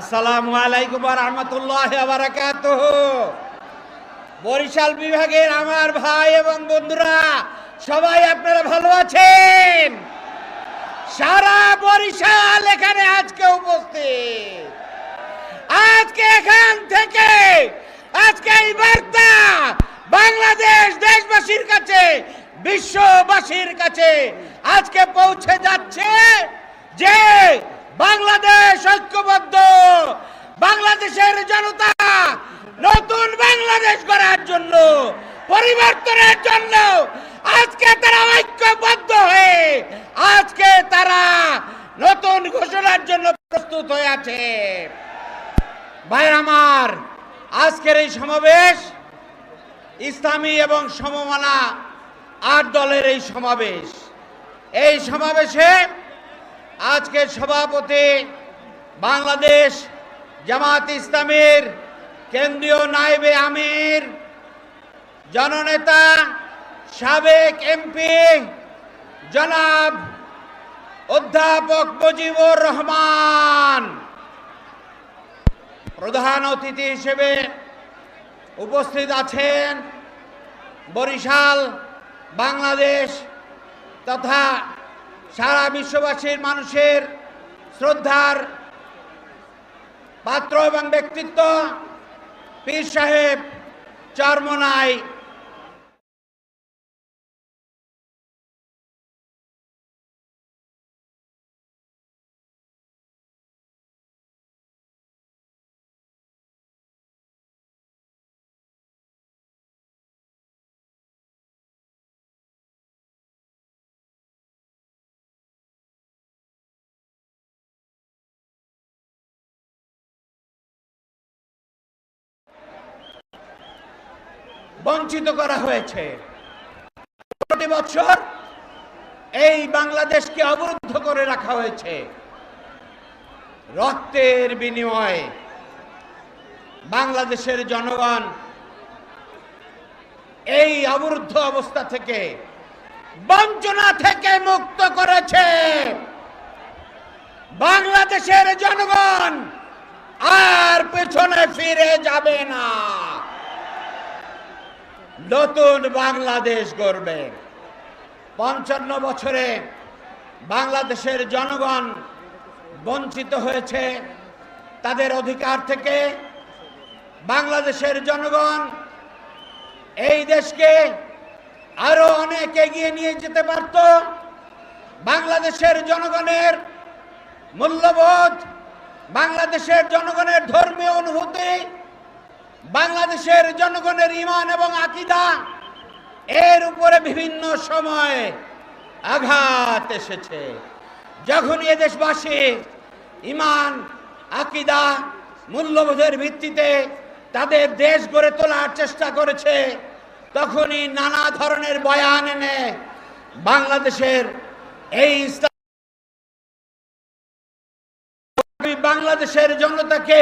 আসসালামু আলাইকুম রহমতুল্লাহ বারাকাত বরিশাল বিভাগের আমার ভাই এবং বন্ধুরা, সবাই আপনারা ভালো আছেন? সারা বরিশাল এখানে আজকে উপস্থিত। আজকে এখান থেকে, আজকে এই বার্তা বাংলাদেশ দেশবাসীর কাছে, বিশ্ববাসীর কাছে আজকে পৌঁছে যাচ্ছে যে বাংলাদেশ ঐক্যবদ্ধ। বাংলাদেশের জনতা নতুন বাংলাদেশ গড়ার জন্য, পরিবর্তনের জন্য আজকে তারা ঐক্যবদ্ধ হয়ে আজকে তারা নতুন ঘোষণার জন্য প্রস্তুত হয়ে আছে। ভাই আমার, আজকের এই সমাবেশ ইসলামী এবং সমমানা আট দলের এই সমাবেশ। এই সমাবেশে আজকে সভাপতি বাংলাদেশ জামাত ইসলামের কেন্দ্রীয় নাইবে আমির, জননেতা, সাবেক এমপি জনাব অধ্যাপক মুজিবুর রহমান। প্রধান অতিথি হিসেবে উপস্থিত আছেন বরিশাল, বাংলাদেশ তথা সারা বিশ্ববাসীর মানুষের শ্রদ্ধার পাত্র এবং ব্যক্তিত্ব পীর সাহেব চরমনাই বঞ্চিত করা হয়েছে। প্রতি বছর এই বাংলাদেশকে অবরুদ্ধ করে রাখা হয়েছে। রক্তের বিনিময়ে বাংলাদেশের জনগণ এই অবরুদ্ধ অবস্থা থেকে বঞ্চনা থেকে মুক্ত করেছে। বাংলাদেশের জনগণ আর পেছনে ফিরে যাবে না। নতুন বাংলাদেশ গড়বে। পঞ্চান্ন বছরে বাংলাদেশের জনগণ বঞ্চিত হয়েছে। তাদের অধিকার থেকে বাংলাদেশের জনগণ এই দেশকে আরও অনেক এগিয়ে নিয়ে যেতে পারত। বাংলাদেশের জনগণের মূল্যবোধ, বাংলাদেশের জনগণের ধর্মীয় অনুভূতি বাংলাদেশের জনগণের ইমান এবং আকিদা এর উপরে বিভিন্ন সময়ে আঘাত এসেছে। যখন এ দেশবাসী ইমান, আকিদা, মূল্যবোধের ভিত্তিতে তাদের দেশ গড়ে তোলার চেষ্টা করেছে, তখনই নানা ধরনের বয়ান এনে বাংলাদেশের এই বাংলাদেশের জনতাকে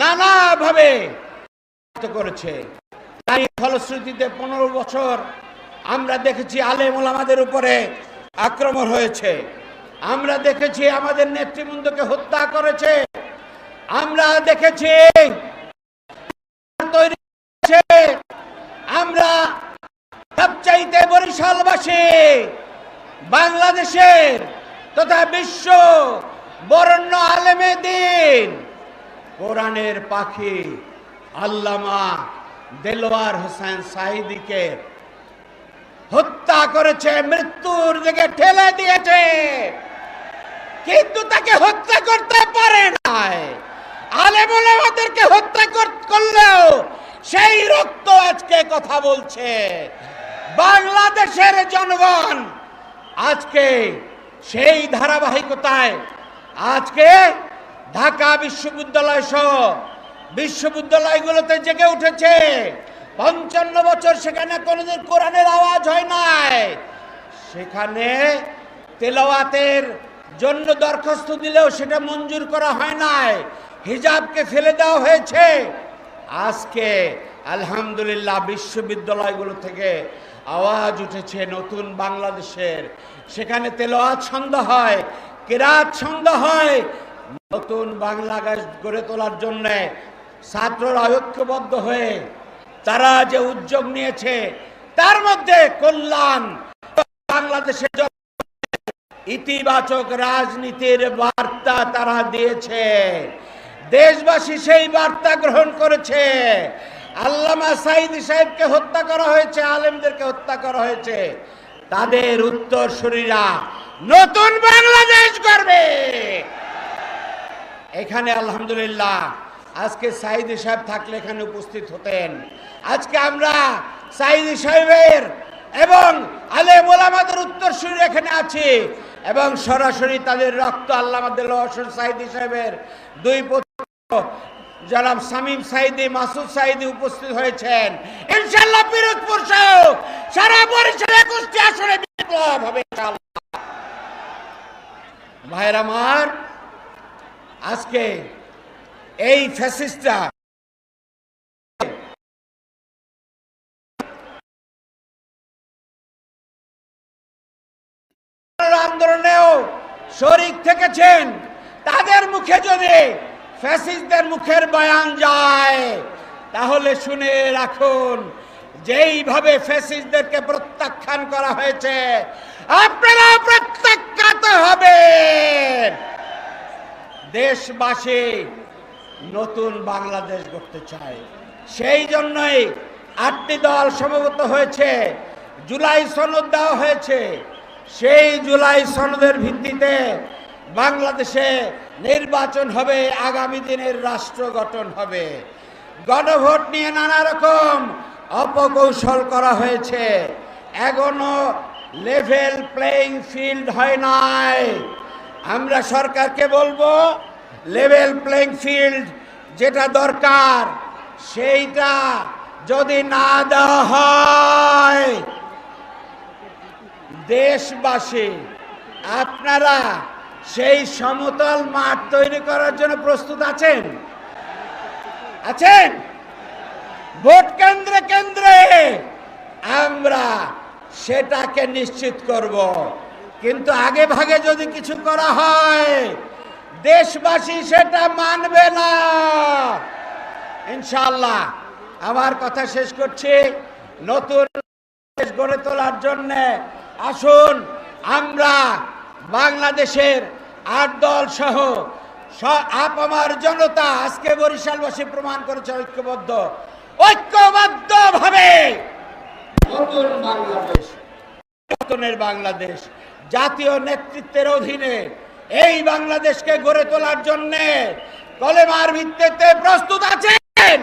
নানাভাবে করেছে। তাই ফলশ্রুতিতে পনেরো বছর আমরা দেখেছি আলেম ওলামাদের উপরে আক্রমণ হয়েছে। আমরা দেখেছি আমাদের নেতৃবৃন্দকে হত্যা করেছে। আমরা দেখেছি আমরা সবচাইতে বরিশালবাসী বাংলাদেশের তথা বিশ্ব বরণ্য আলেমে দিন। কোরআনের পাখি আল্লামা দেলোয়ার হোসেন সাহিদিকে হত্যা করেছে, মৃত্যুর দিকে ঠেলে দিয়েছে। কিন্তু তাকে হত্যা করতে পারে নাই। আলেমুলামাদেরকে হত্যা করলেও সেই রক্ত আজকে কথা বলছে। বাংলাদেশের জনগণ আজকে সেই ধারাবাহিকতায়, আজকে ঢাকা বিশ্ববিদ্যালয় সহ বিশ্ববিদ্যালয়গুলোতে জেগে উঠেছে। পঞ্চান্ন বছর সেখানে কোনোদিন কোরআনের আওয়াজ হয় নাই। সেখানে তেলাওয়াতের জন্য দরখাস্ত দিলেও সেটা মঞ্জুর করা হয় নাই। হিজাবকে ফেলে দেওয়া হয়েছে। আজকে আলহামদুলিল্লাহ বিশ্ববিদ্যালয়গুলো থেকে আওয়াজ উঠেছে নতুন বাংলাদেশের। সেখানে তেলোয়াত ছন্দ হয়, কেরাত ছন্দ হয়। নতুন বাংলাদেশ গড়ে তোলার জন্য ছাত্ররা ঐক্যবদ্ধ হয়ে তারা যে উদ্যোগ নিয়েছে, তার মধ্যে কল্যাণ বাংলাদেশের ইতিবাচক রাজনীতির বার্তা তারা দিয়েছে, দেশবাসী সেই বার্তা গ্রহণ করেছে। আল্লামা সাইদি সাহেবকে হত্যা করা হয়েছে, আলেমদেরকে হত্যা করা হয়েছে। তাদের উত্তরসূরিরা নতুন বাংলাদেশ করবে এখানে আলহামদুলিল্লাহ আজকে সাইদি সাহেব থাকলে এখানে উপস্থিত হতেন আজকে আমরা সাইদি সাহেবের এবং আলে মোলামাদের উত্তরসূরি এখানে আছি এবং সরাসরি তাদের রক্ত আল্লাহ হোসেন সাইদি সাহেবের দুই পুত্র, জনাব সামিম সাইদি মাসুদ সাইদি উপস্থিত হয়েছেন ইনশাল্লাহ পিরোজপুর সহ সারা বরিশাল একুশটি আসনে বিপ্লব হবে। ভাইয়ের আমার, আজকে এই ফ্যাসিস্টরা। আন্দোলনেও শরিক থেকেছেন, তাদের মুখে যদি ফ্যাসিস্টদের মুখের বয়ান যায়, তাহলে শুনে রাখুন, যেইভাবে ফ্যাসিস্টদেরকে প্রত্যাখ্যান করা হয়েছে আপনারা প্রত্যাখ্যাত হবে দেশবাসী নতুন বাংলাদেশ গড়তে চায়। সেই জন্যই আটটি দল সমবেত হয়েছে। জুলাই সনদ দেওয়া হয়েছে। সেই জুলাই সনদের ভিত্তিতে বাংলাদেশে নির্বাচন হবে, আগামী দিনের রাষ্ট্র গঠন হবে। গণভোট নিয়ে নানা রকম অপকৌশল করা হয়েছে। এখনও লেভেল প্লেইং ফিল্ড হয় নাই। আমরা সরকারকে বলব লেভেল প্লেইং ফিল্ড যেটা দরকার, সেইটা যদি না দেওয়া হয়, দেশবাসী, আপনারা সেই সমতল মাঠ তৈরি করার জন্য প্রস্তুত আছেন? আছেন? ভোট কেন্দ্রে কেন্দ্রে আমরা সেটাকে নিশ্চিত করব। কিন্তু আগে ভাগে যদি কিছু করা হয় দেশবাসী সেটা মানবে না। ইনশাল্লাহ আমার কথা শেষ করছি। নতুন দেশ গড়ে তোলার জন্য আসুন, আমরা বাংলাদেশের আট দল সহ আপামার জনতা আজকে বরিশালবাসী প্রমাণ করেছে ঐক্যবদ্ধ। ঐক্যবদ্ধ ভাবে নতুন বাংলাদেশ, নতুনের বাংলাদেশ। জাতীয় নেতৃত্বের অধীনে এই বাংলাদেশকে গড়ে তোলার জন্যে কলেমার ভিত্তিতে প্রস্তুত আছেন।